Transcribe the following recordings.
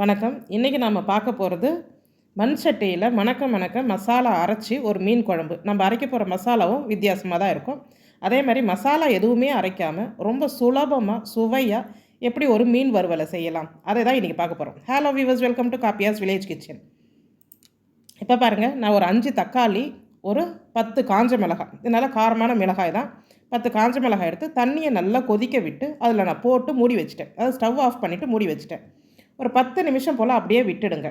வணக்கம். இன்றைக்கி நாம் பார்க்க போகிறது மண் சட்டியில் மணக்க மணக்க மசாலா அரைச்சி ஒரு மீன் குழம்பு. நம்ம அரைக்க போகிற மசாலாவும் வித்தியாசமாக தான் இருக்கும். அதே மாதிரி மசாலா எதுவுமே அரைக்காமல் ரொம்ப சுலபமாக சுவையாக எப்படி ஒரு மீன் வறுவலை செய்யலாம். அதை தான் இன்றைக்கி பார்க்க போகிறோம் ஹலோ வியூவர்ஸ் வெல்கம் டு காப்பியாஸ் வில்லேஜ் கிச்சன் இப்போ பாருங்கள் நான் ஒரு அஞ்சு தக்காளி ஒரு பத்து காஞ்ச மிளகாய். இதனால் காரமான மிளகாய் தான். பத்து காஞ்ச மிளகாய் எடுத்து தண்ணியை நல்லா கொதிக்க விட்டு அதில் நான் போட்டு மூடி வச்சுட்டேன். அதாவது ஸ்டவ் ஆஃப் பண்ணிவிட்டு மூடி வச்சுட்டேன். ஒரு பத்து நிமிஷம் போல் அப்படியே விட்டுடுங்க.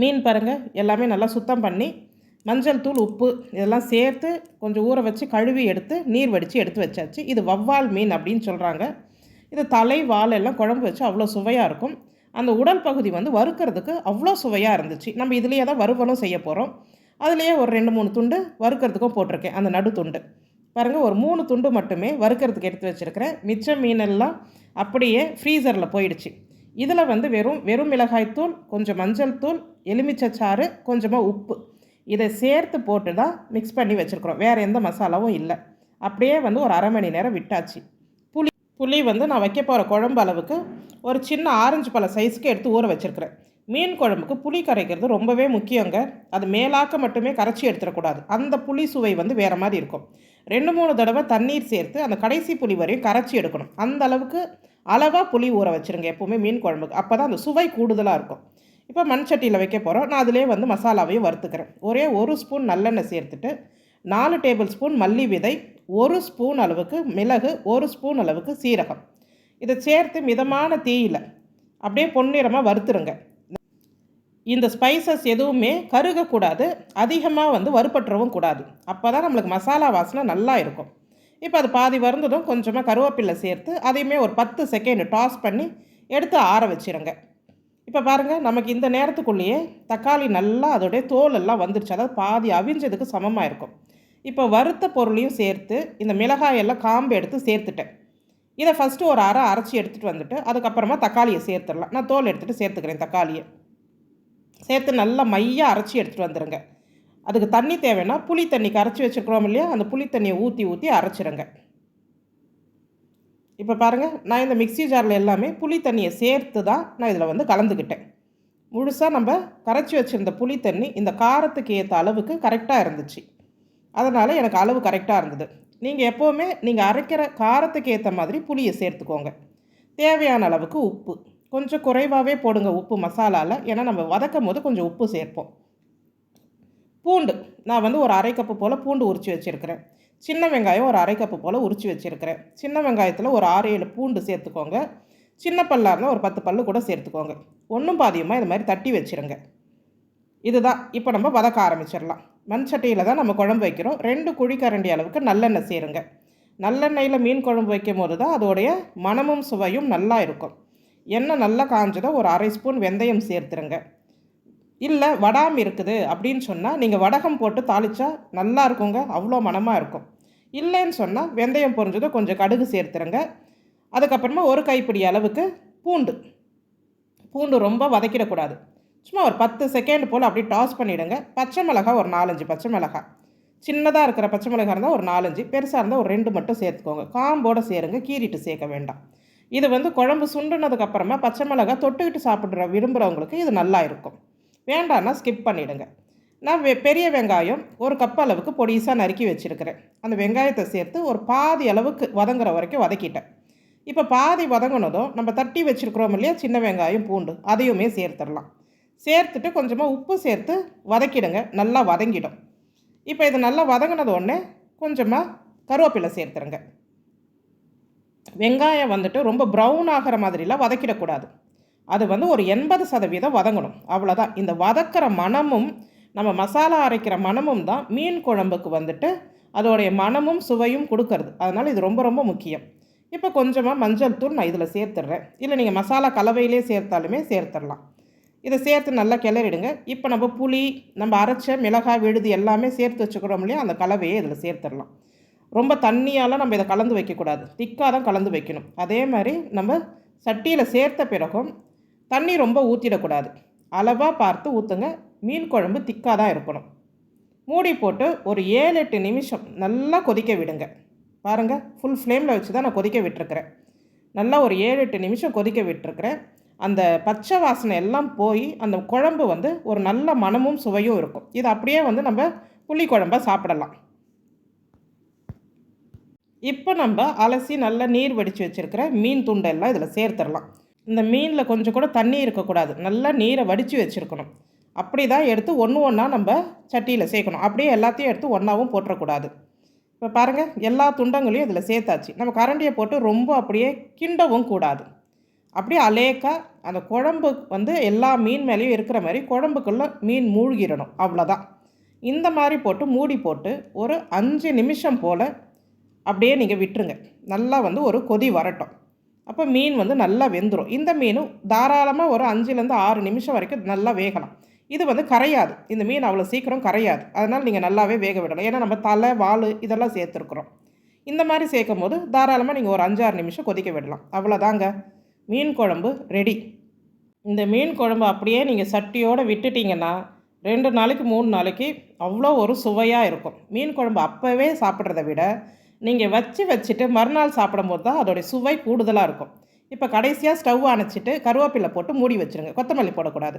மீன் பாருங்கள் எல்லாமே நல்லா சுத்தம் பண்ணி மஞ்சள் தூள் உப்பு இதெல்லாம் சேர்த்து கொஞ்சம் ஊற வச்சு கழுவி எடுத்து நீர் வடித்து எடுத்து வச்சாச்சு. இது வவ்வால் மீன் அப்படின்னு சொல்கிறாங்க இது தலை வால் எல்லாம் குழம்பு வச்சு அவ்வளோ சுவையாக இருக்கும். அந்த உடல் பகுதி வந்து வறுக்கிறதுக்கு அவ்வளோ சுவையாக இருந்துச்சு. நம்ம இதுலேயே தான் வறுவலும் செய்ய போகிறோம் அதுலேயே ஒரு ரெண்டு மூணு துண்டு வறுக்கிறதுக்கும் போட்டிருக்கேன் அந்த நடு துண்டு. பாருங்கள் ஒரு மூணு துண்டு மட்டுமே வறுக்கிறதுக்கு எடுத்து வச்சுருக்கிறேன். மிச்ச மீனெல்லாம் அப்படியே ஃப்ரீசரில் போயிடுச்சு. இதில் வந்து வெறும் வெறும் மிளகாய்த்தூள் கொஞ்சம் மஞ்சள் தூள் எலுமிச்சச்சாறு கொஞ்சமாக உப்பு. இதை சேர்த்து போட்டு தான் மிக்ஸ் பண்ணி வச்சுருக்குறோம். வேறு எந்த மசாலாவும் இல்லை. அப்படியே வந்து ஒரு அரை மணி நேரம் விட்டாச்சு. புளி புளி வந்து நான் வைக்க போகிற குழம்பு அளவுக்கு ஒரு சின்ன ஆரஞ்சு பழ சைஸ்க்கு எடுத்து ஊற வச்சுருக்கிறேன். மீன் குழம்புக்கு புளி கரைக்கிறது ரொம்பவே முக்கியங்க. அது மேலாக்க மட்டுமே கரைச்சி எடுத்துடக்கூடாது. அந்த புளி சுவை வந்து வேறு மாதிரி இருக்கும். ரெண்டு மூணு தடவை தண்ணீர் சேர்த்து அந்த கடைசி புளி வரையும் கரைச்சி எடுக்கணும். அந்த அளவுக்கு அளவாக புளி ஊற வச்சுருங்க எப்போவுமே மீன் குழம்புக்கு. அப்போ தான் அந்த சுவை கூடுதலாக இருக்கும். இப்போ மண் சட்டியில் வைக்க போகிறோம் நான் அதிலே வந்து மசாலாவையும் வறுத்துக்கிறேன். ஒரே ஒரு ஸ்பூன் நல்லெண்ணெய் சேர்த்துட்டு நாலு டேபிள் ஸ்பூன் மல்லி விதை ஒரு ஸ்பூன் அளவுக்கு மிளகு ஒரு ஸ்பூன் அளவுக்கு சீரகம். இதை சேர்த்து மிதமான தீயில் அப்படியே பொன்னிறமாக வறுத்துருங்க. இந்த ஸ்பைசஸ் எதுவுமே கருகக்கூடாது அதிகமாக வந்து வறுபட்டுறவும் கூடாது. அப்போ தான் நம்மளுக்கு மசாலா வாசனை நல்லா இருக்கும். இப்போ அது பாதி வறந்ததும் கொஞ்சமாக கருவேப்பிலை சேர்த்து அதையுமே ஒரு பத்து செகண்ட் டாஸ் பண்ணி எடுத்து ஆற வச்சிருங்க. இப்போ பாருங்கள் நமக்கு இந்த நேரத்துக்குள்ளேயே தக்காளி நல்லா அதோடைய தோல் எல்லாம் வந்துருச்சு. அதாவது பாதி அவிஞ்சதுக்கு சமமாக இருக்கும். இப்போ வறுத்த பொருளையும் சேர்த்து இந்த மிளகாயெல்லாம் காம்பு எடுத்து சேர்த்துட்டேன். இதை ஃபஸ்ட்டு ஒரு அரை அரைச்சி எடுத்துகிட்டு வந்துட்டு அதுக்கப்புறமா தக்காளியை சேர்த்துடலாம். நான் தோல் எடுத்துகிட்டு சேர்த்துக்கிறேன் தக்காளியை. சேர்த்து நல்லா மையாக அரைச்சி எடுத்துகிட்டு வந்துடுங்க அதுக்கு தண்ணி தேவைன்னா புளி தண்ணி கரைச்சி வச்சுருக்குறோம் இல்லையா? அந்த புளி தண்ணியை ஊற்றி ஊற்றி அரைச்சிருங்க. இப்போ பாருங்கள் நான் இந்த மிக்சி ஜாரில் எல்லாமே புளி தண்ணியை சேர்த்து தான் நான் இதில் வந்து கலந்துக்கிட்டேன். முழுசாக நம்ம கரைச்சி வச்சுருந்த புளி தண்ணி இந்த காரத்துக்கு ஏற்ற அளவுக்கு கரெக்டாக இருந்துச்சு. அதனால் எனக்கு அளவு கரெக்டாக இருந்தது. நீங்கள் எப்போவுமே நீங்கள் அரைக்கிற காரத்துக்கு ஏற்ற மாதிரி புளியை சேர்த்துக்கோங்க. தேவையான அளவுக்கு உப்பு. கொஞ்சம் குறைவாகவே போடுங்க உப்பு மசாலாவில் ஏன்னா நம்ம வதக்கும் போது கொஞ்சம் உப்பு சேர்ப்போம். பூண்டு. நான் வந்து ஒரு அரை கப்பு போல் பூண்டு உரித்து வச்சுருக்கிறேன். சின்ன வெங்காயம் ஒரு அரை கப்பு போல் உரித்து வச்சுருக்கிறேன். சின்ன வெங்காயத்தில் ஒரு ஆறு ஏழு பூண்டு சேர்த்துக்கோங்க. சின்ன பல்லாக இருந்தால் ஒரு பத்து பல்லு கூட சேர்த்துக்கோங்க. ஒன்றும் பாதியமாக இது மாதிரி தட்டி வச்சுருங்க. இதுதான். இப்போ நம்ம வதக்க ஆரம்பிச்சிடலாம். மண் சட்டியில் தான் நம்ம குழம்பு வைக்கிறோம். ரெண்டு குழிக்கரண்டி அளவுக்கு நல்லெண்ணெய் சேருங்க. நல்லெண்ணெயில் மீன் குழம்பு வைக்கும் போது தான் அதோடைய மனமும் சுவையும் நல்லா இருக்கும். எண்ணெய் நல்லா காஞ்சதோ ஒரு அரை ஸ்பூன் வெந்தயம் சேர்த்துருங்க. இல்லை வடாம் இருக்குது அப்படின்னு சொன்னால் நீங்கள் வடகம் போட்டு தாளித்தா நல்லா இருக்குங்க அவ்வளோ மனமாக இருக்கும். இல்லைன்னு சொன்னால் வெந்தயம் பொறிஞ்சதும் கொஞ்சம் கடுகு சேர்த்துருங்க. அதுக்கப்புறமா ஒரு கைப்பிடி அளவுக்கு பூண்டு. பூண்டு ரொம்ப வதக்கிடக்கூடாது. சும்மா ஒரு பத்து செகண்ட் போல் அப்படியே டாஸ் பண்ணிவிடுங்க பச்சை மிளகா ஒரு நாலஞ்சு பச்சை மிளகா. சின்னதாக இருக்கிற பச்சை மிளகா இருந்தால் ஒரு நாலஞ்சு பெருசாக இருந்தால் ஒரு ரெண்டு மட்டும் சேர்த்துக்கோங்க. காம்போடு சேருங்க கீறிட்டு சேர்க்க வேண்டாம். இது வந்து குழம்பு சுண்டுனதுக்கப்புறமா பச்சை மிளகா தொட்டுக்கிட்டு சாப்பிட்ற விரும்புகிறவங்களுக்கு இது நல்லா இருக்கும். வேண்டாம்னா ஸ்கிப் பண்ணிவிடுங்க நான் வெ பெரிய வெங்காயம் ஒரு கப் அளவுக்கு பொடிசாக நறுக்கி வச்சுருக்கிறேன். அந்த வெங்காயத்தை சேர்த்து ஒரு பாதி அளவுக்கு வதங்குற வரைக்கும் வதக்கிட்டேன். இப்போ பாதி வதங்கினதும் நம்ம தட்டி வச்சுருக்குறோம் இல்லையா சின்ன வெங்காயம் பூண்டு அதையுமே சேர்த்துடலாம். சேர்த்துட்டு கொஞ்சமாக உப்பு சேர்த்து வதக்கிடுங்க. நல்லா வதங்கிடும். இப்போ இது நல்லா வதங்கினது ஒன்று கொஞ்சமாக கருவேப்பிலை சேர்த்துருங்க வெங்காயம் வந்துட்டு ரொம்ப ப்ரௌன் ஆகிற மாதிரிலாம் வதக்கிடக்கூடாது. அது வந்து ஒரு எண்பது சதவீதம் வதங்கணும். அவ்வளோதான் இந்த வதக்கிற மனமும் நம்ம மசாலா அரைக்கிற மனமும் தான் மீன் குழம்புக்கு வந்துட்டு அதோடைய மனமும் சுவையும் கொடுக்கறது. அதனால் இது ரொம்ப ரொம்ப முக்கியம். இப்போ கொஞ்சமாக மஞ்சள் தூள் நான் இதில் சேர்த்துட்றேன். இல்லை நீங்கள் மசாலா கலவையிலே சேர்த்தாலுமே சேர்த்துடலாம். இதை சேர்த்து நல்லா கிளறிடுங்க. இப்போ நம்ம புளி நம்ம அரைச்ச மிளகாய் விழுது எல்லாமே சேர்த்து வச்சுக்கிறோம் இல்லையா? அந்த கலவையை இதில் சேர்த்துடலாம். ரொம்ப தண்ணியால் நம்ம இதை கலந்து வைக்கக்கூடாது. திக்காக தான் கலந்து வைக்கணும். அதே மாதிரி நம்ம சட்டியில் சேர்த்த பிறகும் தண்ணி ரொம்ப ஊற்றிடக்கூடாது அளவாக பார்த்து ஊற்றுங்க மீன் குழம்பு திக்காக தான் இருக்கணும். மூடி போட்டு ஒரு ஏழு எட்டு நிமிஷம் நல்லா கொதிக்க விடுங்க. பாருங்கள் ஃபுல் ஃப்ளேமில் வச்சு தான் நான் கொதிக்க விட்டுருக்குறேன். நல்லா ஒரு ஏழு எட்டு நிமிஷம் கொதிக்க விட்டுருக்குறேன். அந்த பச்சை வாசனை எல்லாம் போய் அந்த குழம்பு வந்து ஒரு நல்ல மணமும் சுவையும் இருக்கும். இது அப்படியே வந்து நம்ம புளி குழம்பா சாப்பிடலாம். இப்போ நம்ம அலசி நல்லா நீர் வடித்து வச்சுருக்கிற மீன் துண்டெல்லாம் இதில் சேர்த்துடலாம். இந்த மீனில் கொஞ்சம் கூட தண்ணி இருக்கக்கூடாது. நல்லா நீரை வடித்து வச்சுருக்கணும். அப்படி தான் எடுத்து ஒன்று ஒன்றா நம்ம சட்டியில் சேர்க்கணும். அப்படியே எல்லாத்தையும் எடுத்து ஒன்றாவும் போட்டுறக்கூடாது. இப்போ பாருங்கள் எல்லா துண்டங்களையும் இதில் சேர்த்தாச்சு. நம்ம கரண்டியை போட்டு ரொம்ப அப்படியே கிண்டவும் கூடாது. அப்படியே அலேக்காக அந்த குழம்பு வந்து எல்லா மீன் மேலேயும் இருக்கிற மாதிரி குழம்புக்குள்ளே மீன் மூழ்கிடணும். அவ்வளோதான் இந்த மாதிரி போட்டு மூடி போட்டு ஒரு அஞ்சு நிமிஷம் போல் அப்படியே நீங்கள் விட்டுருங்க. நல்லா வந்து ஒரு கொதி வரட்டும். அப்போ மீன் வந்து நல்லா வெந்துடும் இந்த மீனும் தாராளமாக ஒரு அஞ்சுலேருந்து ஆறு நிமிஷம் வரைக்கும் நல்லா வேகலாம். இது வந்து கரையாது. இந்த மீன் அவ்வளோ சீக்கிரம் கரையாது. அதனால் நீங்கள் நல்லாவே வேக விடலாம். ஏன்னா நம்ம தலை வால் இதெல்லாம் சேர்த்துருக்குறோம். இந்த மாதிரி சேர்க்கும் போது தாராளமாக நீங்கள் ஒரு அஞ்சாறு நிமிஷம் கொதிக்க விடலாம். அவ்வளோதாங்க. மீன் குழம்பு ரெடி. இந்த மீன் குழம்பு அப்படியே நீங்கள் சட்டியோடு விட்டுட்டிங்கன்னா ரெண்டு நாளைக்கு மூணு நாளைக்கு அவ்வளோ ஒரு சுவையாக இருக்கும். மீன் குழம்பு அப்போவே சாப்பிட்றத விட நீங்கள் வச்சு வச்சுட்டு மறுநாள் சாப்பிடும்போது தான் அதோடைய சுவை கூடுதலாக இருக்கும். இப்போ கடைசியாக ஸ்டவ் அணைச்சிட்டு கருவேப்பிலை போட்டு மூடி வச்சுருங்க. கொத்தமல்லி போடக்கூடாது.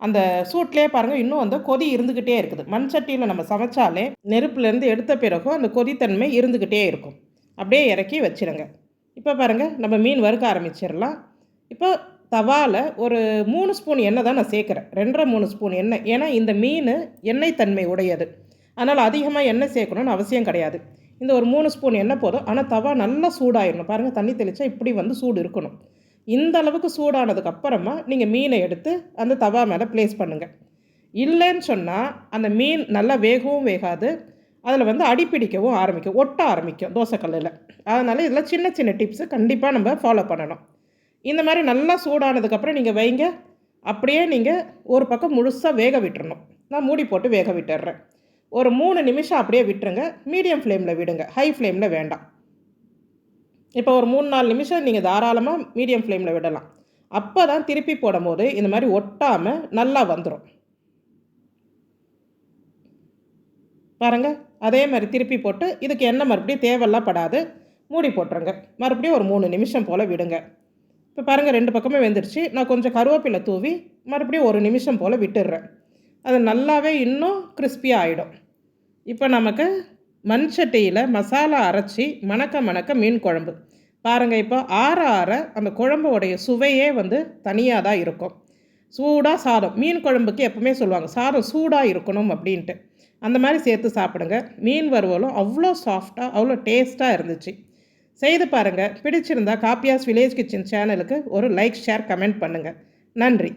அந்த சூட்லேயே பாருங்கள் இன்னும் வந்து கொதி இருந்துக்கிட்டே இருக்குது. மண் சட்டியில் நம்ம சமைச்சாலே நெருப்புலேருந்து எடுத்த பிறகும் அந்த கொதித்தன்மை இருந்துக்கிட்டே இருக்கும். அப்படியே இறக்கி வச்சுருங்க. இப்போ பாருங்கள் நம்ம மீன் வறுக்க ஆரம்பிச்சிடலாம். இப்போ தவாவில் ஒரு மூணு ஸ்பூன் எண்ணெய் தான் நான் சேர்க்குறேன். ரெண்டரை மூணு ஸ்பூன் எண்ணெய். ஏன்னா இந்த மீன் எண்ணெய் தன்மை உடையது. அதனால் அதிகமாக எண்ணெய் சேர்க்கணும்னு அவசியம் கிடையாது. இந்த ஒரு மூணு ஸ்பூன் எண்ணெய் போதும்? ஆனால் தவா நல்லா சூடாயிடணும் பாருங்கள் தண்ணி தெளித்தா இப்படி வந்து சூடு இருக்கணும். இந்த அளவுக்கு சூடானதுக்கு அப்புறமா நீங்கள் மீனை எடுத்து அந்த தவா மேலே ப்ளேஸ் பண்ணுங்கள் இல்லைன்னு சொன்னால் அந்த மீன் நல்லா வேகவும் வேகாது. அதில் வந்து அடிப்பிடிக்கவும் ஆரம்பிக்கும். ஒட்ட ஆரம்பிக்கும் தோசைக்கல்லில். அதனால் இதில் சின்ன சின்ன டிப்ஸு கண்டிப்பாக நம்ம ஃபாலோ பண்ணணும். இந்த மாதிரி நல்லா சூடானதுக்கப்புறம் நீங்கள் வைங்க. அப்படியே நீங்கள் ஒரு பக்கம் முழுசாக வேக விட்டுறணும். நான் மூடி போட்டு வேக விட்டுடுறேன் ஒரு மூணு நிமிஷம் அப்படியே விட்டுருங்க. மீடியம் ஃப்ளேமில் விடுங்க. ஹை ஃப்ளேமில் வேண்டாம். இப்போ ஒரு மூணு நாலு நிமிஷம் நீங்கள் தாராளமாக மீடியம் ஃப்ளேமில் விடலாம். அப்போ தான் திருப்பி போடும்போது இந்த மாதிரி ஒட்டாமல் நல்லா வந்துடும் பாருங்கள் அதே மாதிரி திருப்பி போட்டு இதுக்கு எண்ணெய் மறுபடியும் தேவையெல்லாம் படாது. மூடி போட்டுருங்க. மறுபடியும் ஒரு மூணு நிமிஷம் போல் விடுங்க. இப்போ பாருங்கள் ரெண்டு பக்கமே வெந்துருச்சு. நான் கொஞ்சம் கருவேப்பிலை தூவி மறுபடியும் ஒரு நிமிஷம் போல் விட்டுடுறேன். அது நல்லாவே இன்னும் கிறிஸ்பியாக ஆகிடும் இப்போ நமக்கு மண் சட்டியில் மசாலா அரைச்சி மணக்க மணக்க மீன் குழம்பு. பாருங்கள் இப்போ ஆற ஆற அந்த குழம்போடைய சுவையே வந்து தனியாக தான் இருக்கும். சூடாக சாதம் மீன் குழம்புக்கு எப்பவுமே சொல்லுவாங்க சாதம் சூடாக இருக்கணும் அப்படின்ட்டு. அந்த மாதிரி சேர்த்து சாப்பிடுங்க. மீன் வறுவலும் அவ்வளோ சாஃப்டாக அவ்வளோ டேஸ்ட்டாக இருந்துச்சு. செய்து பாருங்கள் பிடிச்சிருந்தா காப்பியாஸ் வில்லேஜ் கிச்சன் சேனலுக்கு ஒரு லைக் ஷேர் கமெண்ட் பண்ணுங்கள் நன்றி.